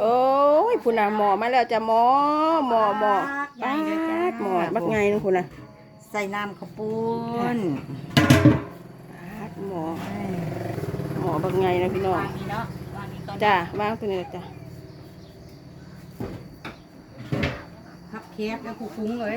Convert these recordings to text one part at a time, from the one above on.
โอ้ยพุ่นน่ะหมอมาแล้วจ้ะหมอหมอหมอใหญ่เลยจ้าปาดหมอบักไงนึงพุ่นน่ะใส่น้ำข้าวปุ้นปาดหมอหมอบักไงนะพี่น้องวางนี้เนาะวางนี้ก่อนจ้าวางตัวนี้เลยจ้ะพับเคียบแล้วคูคุ้งเลย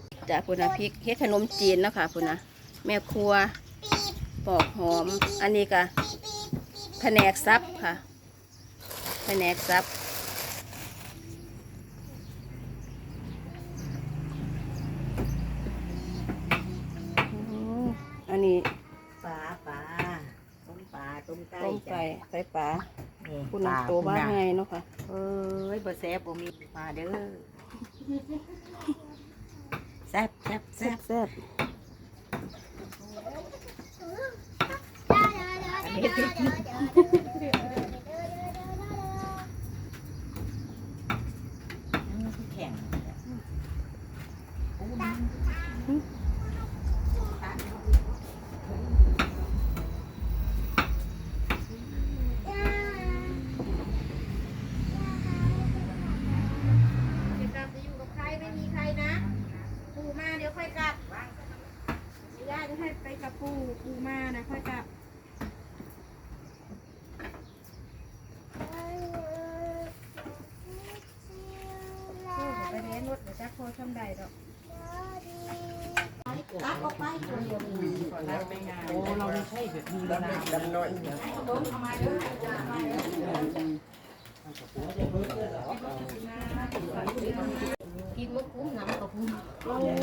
พริกเฮ็ดขนมจีนเนาะค่ะพุ่นน่ะแม่ครัวปอกหอม อันนี้ก็แผนกซับค่ะแผนกซับอืมอันนี้ปลาปลาต้มปลาต้มไก่ต้มจ้ะไก่ไก่ปลานี่คุณปลาตัวบ้านคุณไงน่ะเนาะค่ะ เอ้ยบ่แซ่บบ่มีมาเด้อ แซ่บแซ่บแซ่แซ่บบแซ่บ แข็ง กลับจะอยู่กับใครไม่มีใครนะ ปู่มาเดี๋ยวค่อยกลับย่าจะให้ไปกับปู่ปู่มานะค่อยกลับปู่ไปเรีย นรถเดี๋ยวจะโคชำใดดอกโอ้เราไม่ใช่แบบนี้แล้วนะ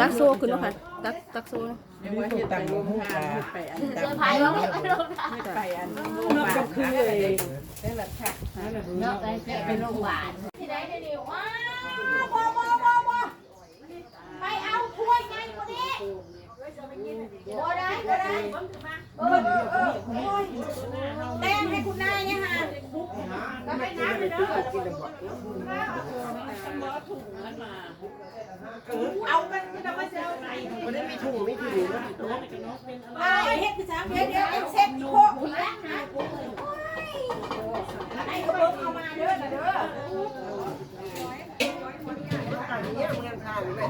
ตักโซ่ขึ้นเนาะค่ะตักตักโซ่เนาะตังค์หูปลาไปแล้วไม่ไปลงไปอันนอกจากคือเลยเนาะไปเป็นโรงพยาบาลที่ไหนเดี๋ยวว้าวบ่บ่บ่บ่ไปเอาถ้วยไงคนนี้ บ่ได้บ่ได้เออเออเออโอ้ยแต้มให้คุณนายเนี่ยค่ะก็ไปน้ำเลยเด้อเอาไปที่เราไม่เซลไงมันได้มีถุงไม่ถุงไอ้เฮ็ดพี่สามเดี๋ยวเดี๋ยวไอ้เซ็ตโคกแล้วนะไอ้เบื้องเอามาเด้อเด้อเอาน้ำ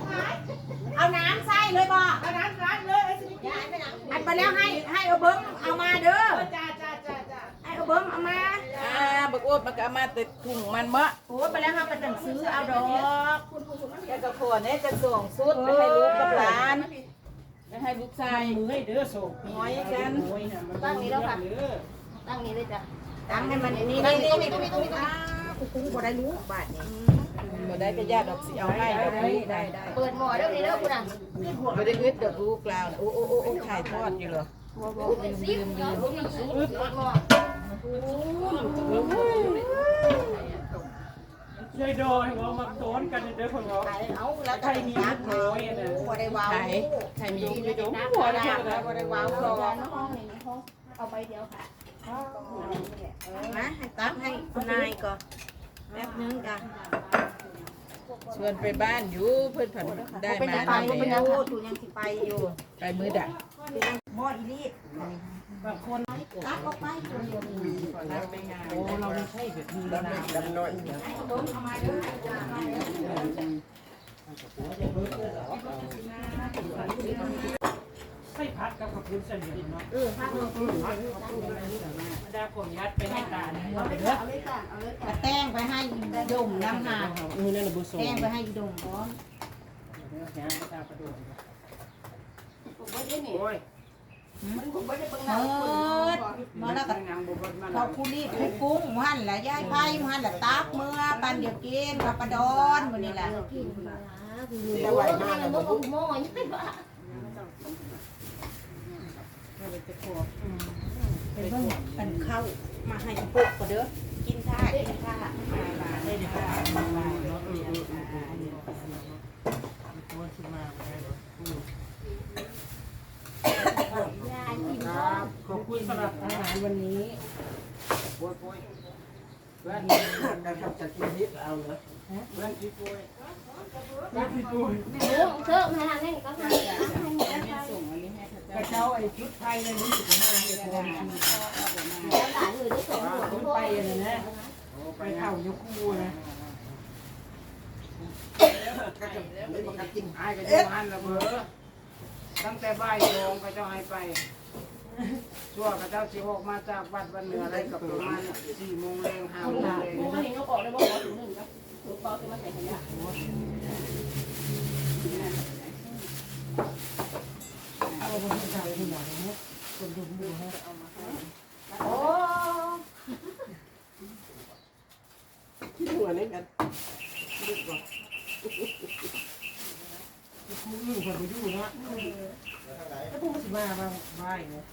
ใส่ เลยบ่เอาน้ำใส่เลยอันไปแล้วให้ให้เอาเบิ้งเอามาเด้อจ้าจ้าจ้าจ้าให้เอาเบิ้งเอามาอ่าบักโอ้บักอามาแต่ถุงมันมะโอ้ไปแล้วครับไปจังซื้อเอาดอกแล้วก็ขวดเนี่ยจะส่งสุดไปให้ลูกกับหลานไปให้ลูกชายมือให้เด้อส่งน้อยกันตั้งนี้แล้วค่ะตั้งนี้เลยจ้ะตั้งให้มันนี่ตั้งนี่นี้ตรงนี้ตรงนี้ตรงนี้กูคุ้งบ่ได้รู้บาทนี้ บ่ได้ก็ญาติดอกสิเอาให้ดอกนี้ได้ได้เปิดหม้อเด้อนี่เด้อคุณอะบ่ได้อึดดอกลูกลาวโอ้โอ้โอ้โอ้ขายทอดอยู่เหรอเป็นซิปเนาะเปิดหม้อช่วยโดยหัวมักโดนกันเด้อคนเราขายเอาแล้วก็มีนักโอยน่ะบ่ได้ว้าวขายมีอยู่อยู่น้ำบ่หัวได้ดาบ่ได้ว้าวรอห้องนี้ห้องเอาใบเดียวค่ะนะให้ตักให้คุณนายก่อนแป๊บนึงจ้ะ ชวนไปบ้านอยู่เพิ่นผันได้เป็นมายังไงเป็นแล้ยังวไงดูยังสิไปอยู่ไปมือดักหม้ออีลีดตักออกไปตัวเดียวนี่โอ้เราไม่ใช่แบบนี้แล้วนะ ไม่พัดกับขอบคุณเสนียเนาะเออพักลงได้ผมยัดไปให้ตาเนี่ยเอาเลยค่ะเอาเลยค่ะเอาเลยค่ะแต้งไปให้ดมน้ำหาเออนั่นแหละบุษแต้งไปให้ดมพร้อมผมไม่ได้หนีมันไม่ได้เบิ่งเอน้ำอมาแล้วก็เขาคูรีคูกุ้งหันแหละยายไพ่หันแหละตักเมื่อปันเดียวกินกับปลาดอนวันนี้แหละกินนะคือแต่ไหวมากเลยมันหม้อยั งไงบ้าเป็นเพิ่งอันเข้ามาให้พวกก็เด้อกินท่ากินท่ามาาได้เดี๋ยวมามาเนาะเออเออเออเออเออขึ้นมาได้เลยยายกินครับขอบคุณสำหรับอาหารวันนี้โวยโวยเพื่อนเราทำจากกินนิดเอาเลยเพื่อนพี่ปุ้ยเพื่อนพี่ปุ้ยเชื่อเชื่อมาทางนี้ก็ทา กระเจ้าเช้าไอ้ชุดไทยเลยนี่ถึงมาเห็นคนแล้วหลานอยู่ที่สวนหัวขึ้นทุกไปเลยนะไปเข่ายกคู่นะไอ้ก็จะหันละเบอตั้งแต่บ่ายโมงก็จะให้ไปชั่วพระเจ้าสิออกมาจากวัดวันเหนืออะไรกับประมาณสี่โมงแรงห้าโมงแรงหมูก็เห็นยกออกเลยบอกว่าถุงหนึ่งครับถุงเปล่าจะมาใส่ขยะ เอาไปให้ชาวที่หน่อยนะคนดูดูให้โอ้หัวเล่นกันคู่อื่นคนไปดูนะแล้วพวกมันสิมาบ้างไม่เนาะ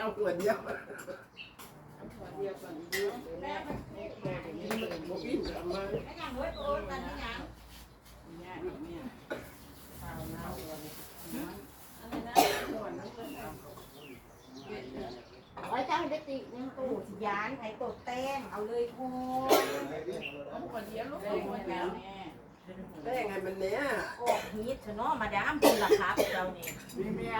เอาขวดเดียวไอ้เจ้าได้ ตีเนี่ยตู้สิยานไอ้ตดแต้งเอาเลยโคได้ยังไงมันเนี้ยออกฮีทเนาะมาดามคุณล่ะครับเรานี่มีเมีย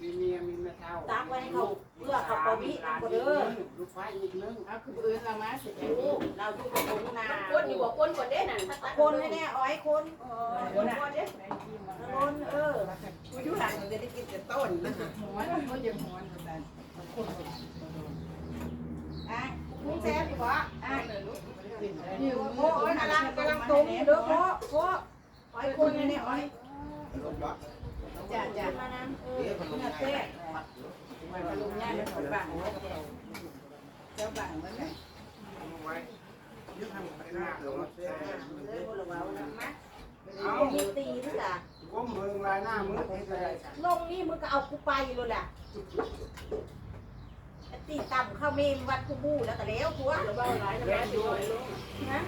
มีเมียมีแม่เท่าตักไว้ให้เขา เพื่อเขาปวิเอาก็เด้อลูกไฟอีกนึงเอาคืออื่นเรามาสิลูกเราอยู่กับตรงนาคนอยู่บอกคนคนเด้นั่นคนให้แน่อ้อยคนคนคนเด้คนเออกูอยู่ห่างมันจะได้กินแต่ต้นนะอะมึงแซ่บอยู่บ่อะโอ้ยกำลังกำลังตรงเด้อโคโคอ้อยคนให้แน่อ้อยจ้าจ้ามาน้ำเออเนี่ยแซ่บมาลงย่าเป็นคนบังไว้แซ่เจ้าบังไว้ไหน ไว้ยึดทำไปหน้าหลวงเสีย เลยบ่ละเว้านะมาเอา มีตีนี่ล่ะก้มมือลายหน้ามือที่ใส่ลงนี่มึงก็เอากูไปเลยล่ะตีต่ำเข้าเมมวัดกูบูแล้วก็แล้วทัวแรงอยู่นะ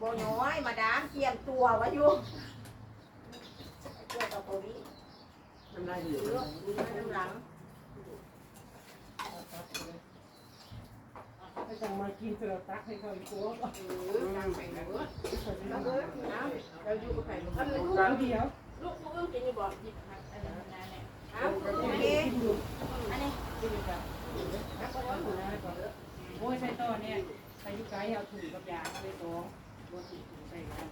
บ่น้อยมาดามเกียมตัวไว้อยู่ตัวต่อตัวนี้น้ำลายเหลือเลือกดูน้ำหลัง ไม่ต้องมากินเสือตักให้เขาอีกตัวแล้วเบิดเอาเราอยู่กับใครบ่ครั้งเดียวลูกลูกกินอยู่บ่เอาโอเคอันนี้โอ้ยใส่ต่อเนี่ยใส่ยุไก่เอาถุงกับยาไปสองบนใส่กัน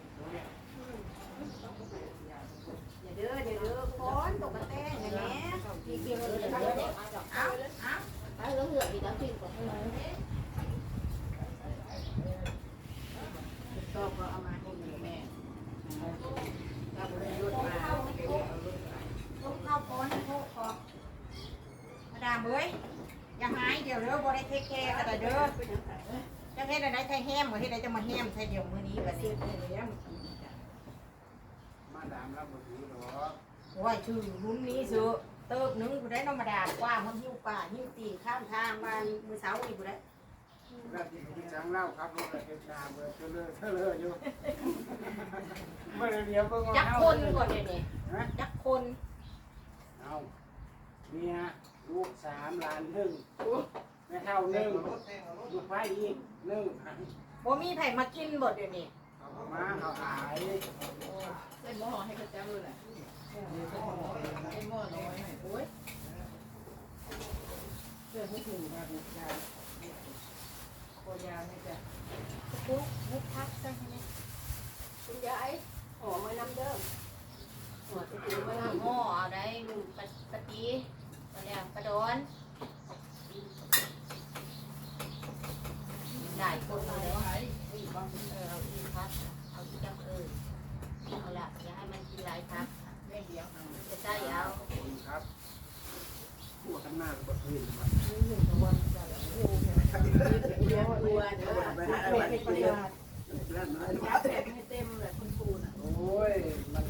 อย่าเด้ออย่าเด้อค้อนตกกระแตงอย่างเงี้เกียวเลยเอาเอาเอาเหลือเหลืออีกแล้วกินก่อน ก็พอเอามาให้แม่ถ้าบ่ได้รถมาเอารถไปลูกเข้าก้อนโคกพอมาดามเอ้ยอย่าหายเดี๋ยวเด้อบ่ได้เทคแคร์กันเด้อจะเฮ็ดอะไรใช้แฮ มบ่เฮ็ดอะไรจะมาแฮมใช้เดี๋ยวมื้อนี้บัดนี้มาดามรับบุตรหรอโอ้ยชื่อรุ่นนี้ซื้อเติบหนึงผู้ใดเนาะมาดามกว่ามันหิ้วป่าหิ้วตีนข้ามทางมามื้อเช้านี่ผู้ใดแล้วที่จังเล่าครับรถเอ็ดดาเบอร์เทเลอร์เทเลอร์อยู่เมื่อเดียวก็งอจักคนก่อนเดี๋ยวนี้จักคนเอาเมียลูกสามหลานหนึ่งแม่เท่าหนึ่งลูกไฟอีกหนึ่ง บ่มีไผมากินบ่เดี๋ยวนี้เอามาเขาหายเป็นหม้อให้พระเจ้าเลยแหละเป็นหม้อน้อยโอ้ยเสื้อผู้ถูกมาถูกยาโคยาไม่จะปุ๊บปุ๊บพักซะให้คุณยายหอมมานำเด้อหัวจะกินมานำหม้อเอาได้ลูกปะปะตีปะแล้วปะดอนได้คนเลย เออเอาอีกพักเอาอีกจังเออเอาละอย่าให้มันกินหลายพักจะได้เอาครับหัวกันหน้าก็คืนมาตัวเด้อ ไปหาอะไรกินแล้วน้อย โอ้ยมัน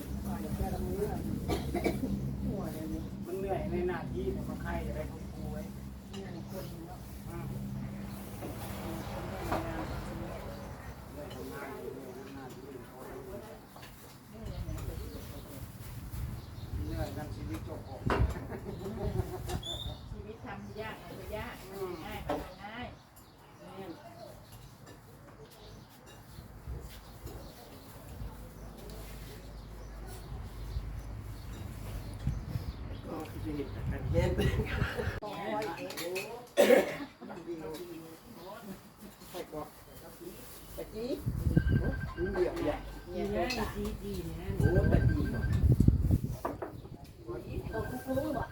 ชีวิตกันเย็นไปก่อนตะกี้เดียวเนี่ยนี่นะดีดีนะ โอ้ตะกี้ ตัวคุ้งๆบ่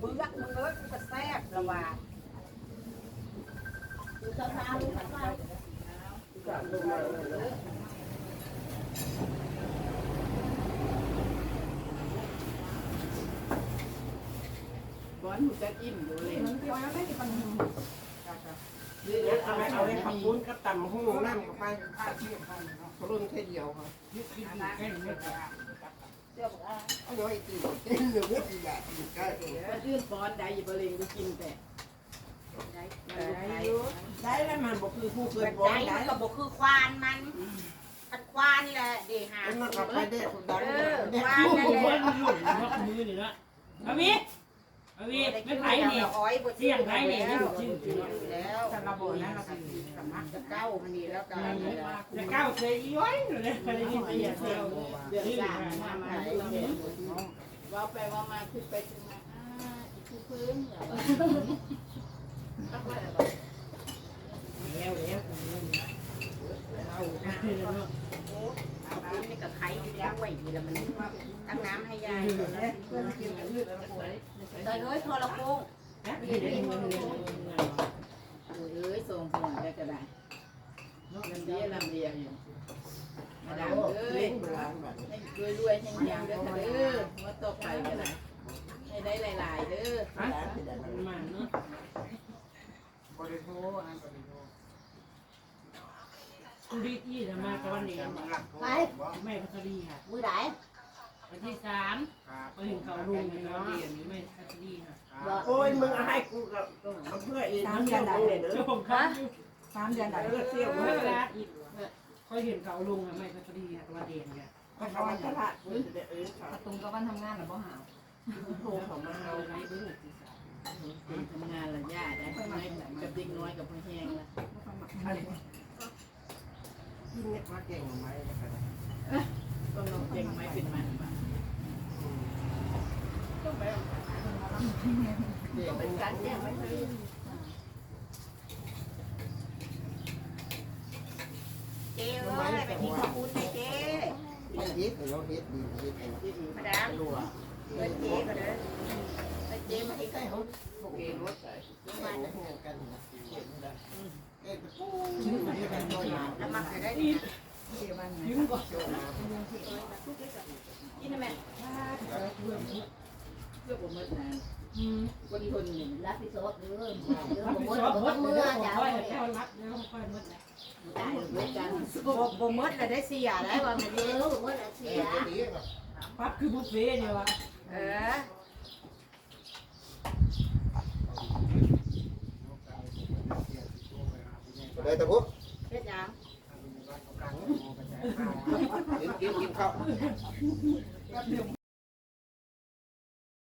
เบื้องมึงเอ้ยกูก็แซ่บละว่า ดูเช้าๆดูเช้า การลงมาเลย บอลหูจะอิ่มอยู่เลยนี่นะเอาไปเอาไปขับปุ้นกับตำหูน้ำกับไปรุ่นแค่เดียวครับเอาน้อยตีเหลือเวทีแบบใกล้ตัวก็ยื่นบอลได้ยี่บริเวณกินแต่ได้แล้วมันบอกคือผู้เกิเกิดดบอใจลได้มันก็บ่คือควานมันคันควานนี่แหละเดหาแล้วมันกับไปได้คนดังเออได้ควานนั่นแหละมือนี่ละอา วีอาวีไม่ไผ่นี่อ้อยบ่เสี่ยงไผ่นี่แล้วจริงจริงแล้วถ้าเราบอกนะเราจะสมัครจะเก้ามันนี่แล้วกันจะก้าวเคยย้อยเลยเคยได้ยินเสียงเดียวเดือนสามมามาว่าไปว่ามาขึ้นไปขึ้นมาอ่าอีกพื้นแล้วแล้ว เอานี่ก็ไข่อยู่แล้วไว้นี่แล้วมันตั้งน้ำให้ยายก่อนนะ แต่เฮ้ยโทรโคง เอ้ยส่งผลได้ก็ได้ลำเดียลำเดียอยู่มาดามเอ้ย เล่นโบราณแบบ ให้รวยรวยแห้งๆเด้อค่ะเด้อมาตกไปก็ได้ให้ได้หลายๆเด้อ มาเนาะ บริโภคอันบริโภค คุณดีที่จะมาตอนนี้ไปไม่พัชรีค่ะมือไหนวันที่สามไปถึงเขาลุงเนาะไม่พัชรีค่ะโอ้ยมึงให้กูกับเพื่อเองมึงยังดังเลยเด้อช่วงครับสามเดือนเพื่อเที่ยวเมื่เมื่ออเวไรลาอีกเขาเห็นเขาลุงอะไม่พัชรีค่ะตัวเด่นเนี่ยก็เขาวันตลาดเออเออตรงกับวันทำงานหรือบ่หาวโทรเขามาเอาเอาไว้ดูที่สามเป็นทำงานละยาได้น้อยกับเด็กน้อยกับพ่อแห้งละ ที่เนี่ยมาเก่งไหมก็น้องเก่งไม่เป็นมันมาเป็นการแก้ไหมเจ้เอ้ยไปกินข้าวปุ้นให้เจ้เฮ็ดเราเฮ็ดดีเฮ็ดเองมาดามรัวเงินเจ้ก็เด้อไปเจ้มาให้ใกล้เขาโอเครถใส่มาแล้วกันนะเห็นได้เอ๊ะปูนี่เป็นตัวอย่างแล้วมักจะ ได้ยิ้มก่อนกินได้ไหมเพื่อผมเมื่อนานอืมคนทนหนึ่งรับผิดชอบเด้อเด้อรับบ่ผิดหมดชอบบ่เมื่อมืเมื่ออจ้าค่อยค่อยรับแล้วค่อยเมื่อไหร่ได้ด้วยกันบ่บ่หมดแล้วได้เสียได้ว่ามันเด้อบ่ได้เสียปั๊บคือบุฟเฟ่เนี่ยวะเออ เลยตะพุเฮ็ดหยังกินกินกินข้าว